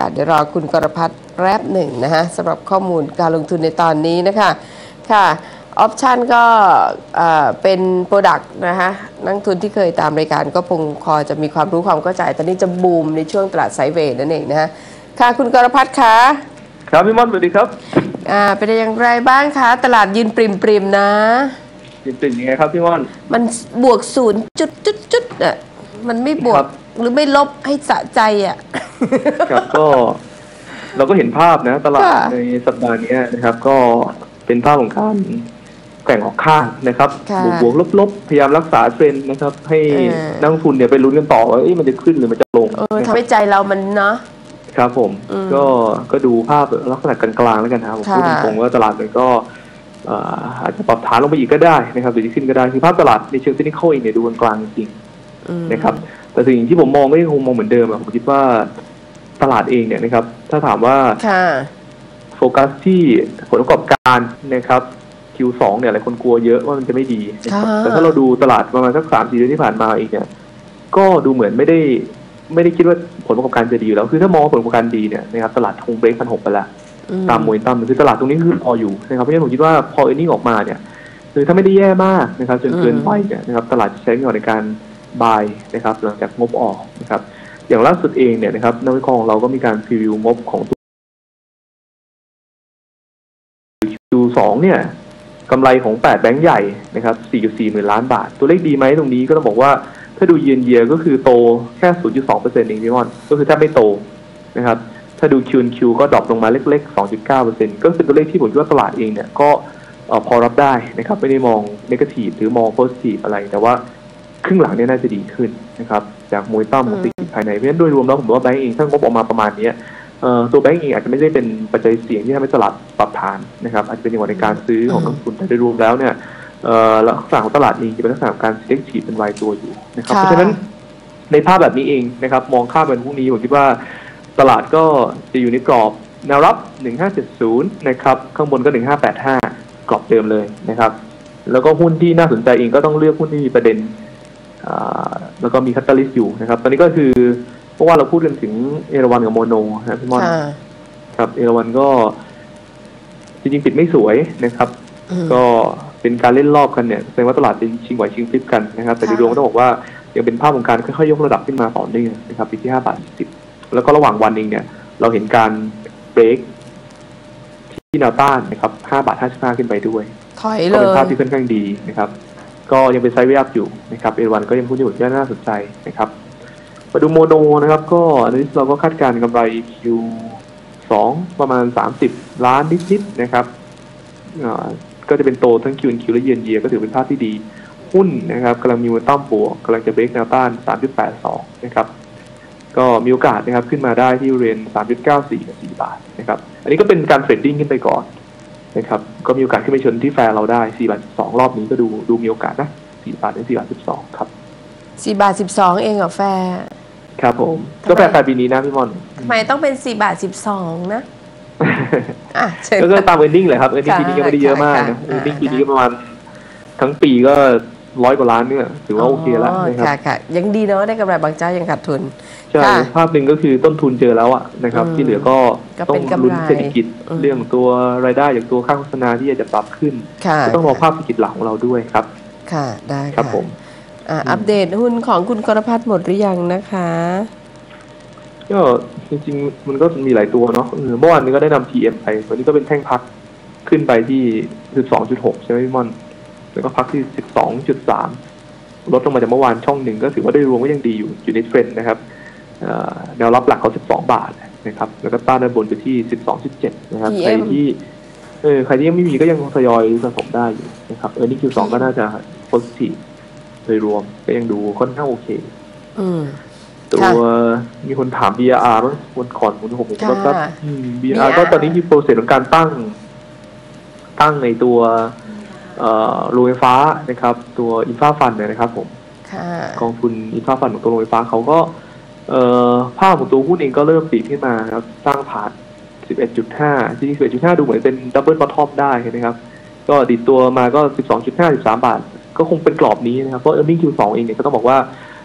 ค่ะเดี๋ยวรอคุณกรพัฒน์แรบหนึ่งนะฮะสำหรับข้อมูลการลงทุนในตอนนี้นะคะค่ะออปชันก็เอ่อเป็นโปรดักต์นะคะนักลงทุนที่เคยตามรายการก็คงพอจะมีความรู้ความเข้าใจ ตอนนี้จะบูมในช่วงตลาดไซด์เวย์นั่นเองนะฮะค่ะคุณกรพัฒน์คะครับพี่ม่อนสวัสดีครับอ่าเป็นอย่างไรบ้างคะ ตลาดยืนปริมปริมๆนะยินตื่นยังไงครับพี่ม่อนมันบวกศูนย์จุดจุดจุดอะมันไม่บวครักบหรือไม่ลบให้สะใจอะ ครับก็ เราก็เห็นภาพนะ ตลาดค่ะ ในสัปดาห์นี้นะครับ ก็เป็นภาพของการแกว่งออกข้างนะครับค่ะบวกบวกลบลบพยายามรักษาเทรนด์นะครับ ให้เออ นักลงทุนเนี่ยไปลุ้นกันต่อว่าเอ้ยมันจะขึ้นหรือมันจะลงเออนะคทำรับให้ใจเรามันเนาะ ครับ ผม อืมก็ก็ดูภาพลักษณะกลางๆแล้วกันนะครับผมค่ะ พูดตรงๆว่าตลาดมันก็เอ่ออาจจะปรับฐานลงไปอีกก็ได้นะครับหรือจะขึ้นก็ได้คือภาพตลาดในเชิงเทคนิคเองเนี่ยดูกลางๆจริงๆอืม นะครับแต่สิ่งที่ผมมองก็ยังคงมองเหมือนเดิมอะผมคิดว่า ตลาดเองเนี่ยนะครับ ถ้าถามว่าค่ะโฟกัสที่ผลประกอบการนะครับ Q2 เนี่ยหลายคนกลัวเยอะว่ามันจะไม่ดีนะครับค่ะแต่ถ้าเราดูตลาดประมาณสักสามสี่เดือนที่ผ่านมาเองเนี่ย ก็ดูเหมือนไม่ได้ไม่ได้คิดว่าผลประกอบการจะดีอยู่แล้ว คือถ้ามองผลประกอบการดีเนี่ยนะครับตลาดคงเบรกพันหกไปแล้วอืตามมวยตั้มคือตลาดตรงนี้คือพออยู่นะครับเพราะฉะนั้นผมคิดว่าพอเอ r n นิ่งออกมาเนี่ยคือถ้าไม่ได้แย่มากนะครับ จนเกินไปเนี่ยนะครับ ตลาดจะใช้เงินในการบายนะครับ หลังจากงบออกนะครับ อย่างล่าสุดเองเนี่ยนะครับนักวิเคราะห์ของเราก็มีการพรีวิวงบของตัว Q2 เนี่ยกำไรของ 8 แบงก์ใหญ่นะครับ 4.4 หมื่นล้านบาท ตัวเลขดีไหมตรงนี้ก็ต้องบอกว่าถ้าดูเยียนเยียก็คือโตแค่ 0.2%เองพี่มอน ก็คือแทบไม่โตนะครับ ถ้าดู Q Q ก็ดรอปลงมาเล็กๆ 2.9%ก็เป็นตัวเลขที่ผมคิดว่าตลาดเองเนี่ยก็พอรับได้นะครับ ไม่ได้มองนกาทีฟหรือมองโพสิทีฟอะไร แต่ว่า ครึ่งหลังเนี่ยน่าจะดีขึ้นนะครับจากมวยตั้มของอืมเศรษฐกิจภายในเพราะฉะนั้นโดยรวมแล้วผมว่าแบงก์เองถ้างบออกมาประมาณเนี้ยเอ่อตัวแบงก์เองอาจจะไม่ได้เป็นปัจจัยเสี่ยงที่ทำให้ตลาดปรับฐานนะครับอาจจะเป็นจังหวะในการซื้อของนักลงทุนแต่โดยรวมแล้วเนี่ยเอ่อลักษณะของตลาดเองจะเป็นลักษณะของการ selective เป็นรายตัวอยู่นะครับค่ะเพราะฉะนั้นในภาพแบบนี้เองนะครับมองข้ามไปพรุ่งนี้ผมคิดว่าตลาดก็จะอยู่ในกรอบแนวรับ 1570 นะครับ ข้างบนก็ 1585 กรอบเดิมเลยนะครับ แล้วก็หุ้นที่น่าสนใจเองก็ต้องเลือกหุ้นที่มีประเด็นอ่า แล้วก็มีคัตตาลิสต์อยู่นะครับ ตอนนี้ก็คือเพราะว่าเราพูดกันถึงเอราวันกับโมโนนะครับพี่มอนค่ะครับ เอราวันก็ จริงๆปิดไม่สวยนะครับอืมก็เป็นการเล่นรอบกันเนี่ยแสดงว่าตลาดเป็นชิงไหวชิงพลิบกันนะครับ แต่ค่ะโดยรวมก็ต้องบอกว่ายังเป็นภาพของการค่อยๆยกระดับขึ้นมาต่อเนื่องนะครับปีที่ห้าบาทสิบแล้วก็ระหว่างวันเองเนี่ย เราเห็นการเบรกที่แนวต้านนะครับห้าบาทห้าสิบห้าขึ้นไปด้วย ถอยก็เลเป็นยภาพที่ค่อนข้างดีนะครับ ก็ยังเป็นไซด์เวอัพอยู่นะครับเอวันก็ยังพูดที่ผมว่น่าสนใจนะครับมาดูโมโนนะครับก็อันนี้เราก็คาดการณ์กำไร Q2 ประมาณ 30 ล้านนิดๆนะครับก็จะเป็นโตทั้ง Q Q และเยียนเยียก็ถือเป็นภาพที่ดี หุ้นนะครับกำลังมีมูลต้อมบวกกำลังจะเบรกแนวต้าน 3.82 นะครับ ก็มีโอกาสนะครับขึ้นมาได้ที่เรียน 3.94 กับ 4 บาทนะครับ อันนี้ก็เป็นการเทรดดิ้งขึ้นไปก่อน นะครับก็มีโอกาสขึ้นไปชนที่แฟร์เราได้4บาท12 รอบนี้ก็ดูดูมีโอกาสนะ4บาทถึง4บาท12 ครับสี่บาทสิบสองเองเหรอแฟร์ครับผมทำไมก็แฟร์ปลายปีนี้นะพี่มอนทำไมต้องเป็นสี่บาทสิบสองนะอะเชิญก็ตามเอ r n น n ิ g เลยครับเอ r n น n ิ g ค่ะปีนี้ก็ไม่ได้เยอะมากนะค่ะเอ r n น n ิ g ค่ะปีนี้ก็ประมาณทั้งปีก็ร้อยกว่าล้านเนี่ยถือว่าโอเคแล้วนะครับค่ะค่ะยังดีเนาะได้กำไรบางเจ้ายังขาดทุน ใช่ค่ะภาพหนึ่งก็คือต้นทุนเจอแล้วอะนะครับ อืมที่เหลือก็ก็ต้อเป็งนกำไรลุ้นเศรษฐกิจอืม เรื่องตัวรายได้จากตัวค่าโฆษณาที่จะปรับขึ้นค่ะก็ต้องรอภาพเศรษฐกิจหลักของเราด้วยครับ ค่ะได้ครับค่ะผม อะอัปเดตหุ้นของคุณกรพัฒน์หมดหรือยังนะคะ ก็จริงๆ มันก็มีหลายตัวเนาะเออเมื่อวานนี้ก็ได้นำ TM ไป วันนี้ก็เป็นแท่งพักขึ้นไปที่ 12.6 ใช่ไหมพี่มอน แล้วก็พักที่ 12.3 ลดลงมาจากเมื่อวานช่องหนึ่งก็ถือว่าโดยรวมก็ยังดีอยู่อยู่ในเทรนด์นะครับเอ่อ แนวรับหลักเขา 12 บาทนะครับ แล้วก็ต้านด้านบนไปที่ 12.7 นะครับ TM ใครที่เออใครที่ยังไม่มีก็ยังทยอยสะสมได้อยู่นะครับเออนี่ Q2 ก็น่าจะ positive โดยรวมก็ยังดูค่อนข้างโอเคอืมตัวค่ะมีคนถาม BRR มั้งคนก่อนคุณผมผมก็ค่ะอืม BRR BRR ก็ตอนนี้มีโปรเซสของการตั้ง ตั้งในตัวเอ่อโรงไฟฟ้านะครับ ตัวอินฟาฟันเนี่ยนะครับ ผมค่ะกองทุนอินฟาฟันของตัวโรงไฟฟ้าเขาก็ เอ่อภาพของตัวหุ้นเองก็เริ่มปีกขึ้นมานะครับสร้างผ่าน 11.5 จริงๆ 11.5 ดูเหมือนเป็นดับเบิลบอททอมได้นะครับ ก็ดีดตัวมาก็ 12.5 13 บาท ก็คงเป็นกรอบนี้นะครับ เพราะ earning Q2 เองเนี่ยก็ต้องบอกว่า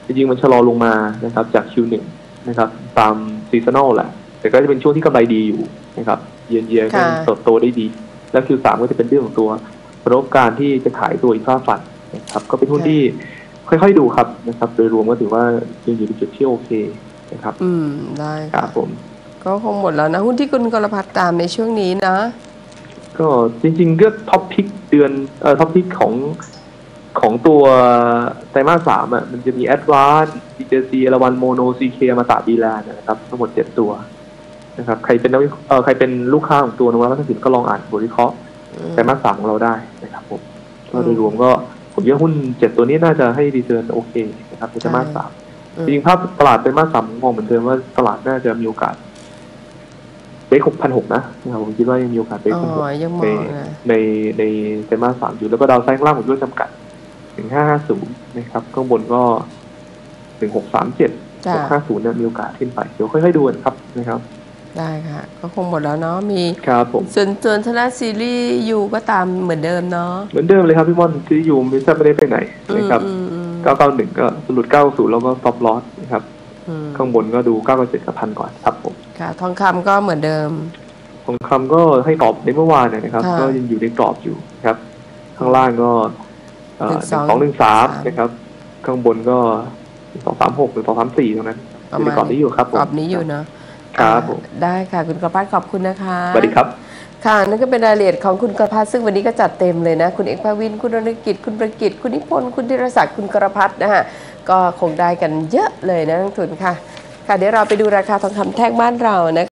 จริงๆ มันชะลอลงมานะครับจาก Q1 นะครับ ตามซีซันอลแหละ แต่ก็จะเป็นช่วงที่กำไรดีอยู่นะครับ เยียนเยียก็ค่ะเติบโตได้ดี แล้ว Q3 ก็จะเป็นเรื่องของตัวประสบการณ์ที่จะขายตัวอินฟราฟันนะครับ ก็เป็นหุ้นที่ ค่อยๆดูครับนะครับ โดยรวมก็ถือว่ายังอยู่ในจุดที่โอเคนะครับ อืมได้ครัค่ะบผม ก็คงหมดแล้วนะ หุ้นที่คุณกรพัฒน์ตามในช่วงนี้นะ ก็จริงๆก็ท็อปพิกเดือนเอ่อท็อปพิกของของตัวไตรมาสสามอะมันจะมีแอดวานดีเจซีเอราวันโมโนซีเคมาตาบีแลนนะครับ ทั้งหมดเจ็ดตัวนะครับ ใครเป็นนักวิเอ่อใครเป็นลูกค้าของตัวนวัตสินก็ลองอ่านบทวิเคราะห์ไตรมาสสามของเราได้นะครับผมก็โดยรวมก็ ผมคิดว่าหุ้นเจ็ดตัวนี้น่าจะให้ดีเทิร์นโอเคนะครับในไตรมาสสามอืมจริงๆภาพตลาดไตรมาสสามผมมองเหมือนเดิมว่าตลาดน่าจะมีโอกาสเบรกหกพันหกนะนะครับผมคิดว่ายังมีโอกาสเบรกอ๋พันหกอยังมในองนะในในไตรมาสสามอยู่แล้วก็ดาวไซด์ข้างล่างผมด้วยจำกัดถึงห้าห้าศูนย์นะครับข้างบนก็ถึงหกสามเจ็ดจ้ะหกห้าศูนย์เนี่ยมีโอกาสขึ้นไป เดี๋ยวค่อยๆดูกันครับนะครับ ได้ค่ะ ก็คงหมดแล้วเนาะมีครับผมส่วนส่วนธนาซีรีส์ยูก็ตามเหมือนเดิมเนาะเหมือนเดิมเลยครับพี่ม่อนที่อยู่ไม่ทราบไม่ได้ไปไหนนะครับอืมอืมเก้าเก้าหนึ่งก็สรุดเก้าศูนย์แล้วก็ stop loss นะครับอืมข้างบนก็ดูเก้าเจ็ดกับพันก่อนครับผมค่ะ ทองคำก็เหมือนเดิม ทองคำก็ให้กรอบในเมื่อวานเนี่ยนะครับค่ะก็ยังอยู่ในกรอบอยู่นะครับ ข้างล่างก็เอ่อหนึ่งหสองนึ่งสองหนึ่งสามสามนะครับ ข้างบนก็หนึ่งสองสามหกหนึ่งสองสามสี่ตรงนั้นประอยู่ในมาณกรอบนี้อยู่ครับผมกรอบนี้อยู่เนาะ ครับผมอ่าได้ค่ะคุณกระพัฒน์ขอบคุณนะคะสวัสดีครับค่ะนั่นก็เป็นรายละเอียดของคุณกระพัฒน์ซึ่งวันนี้ก็จัดเต็มเลยนะ คุณเอกภาวิน คุณรณกิจ คุณประกิตคุณนิพนธ์ คุณธีรศักดิ์ คุณกระพัฒน์นะฮะ ก็คงได้กันเยอะเลยนะนักทุนค่ะ ค่ะเดี๋ยวเราไปดูราคาทองคำแท่งบ้านเรานะคะ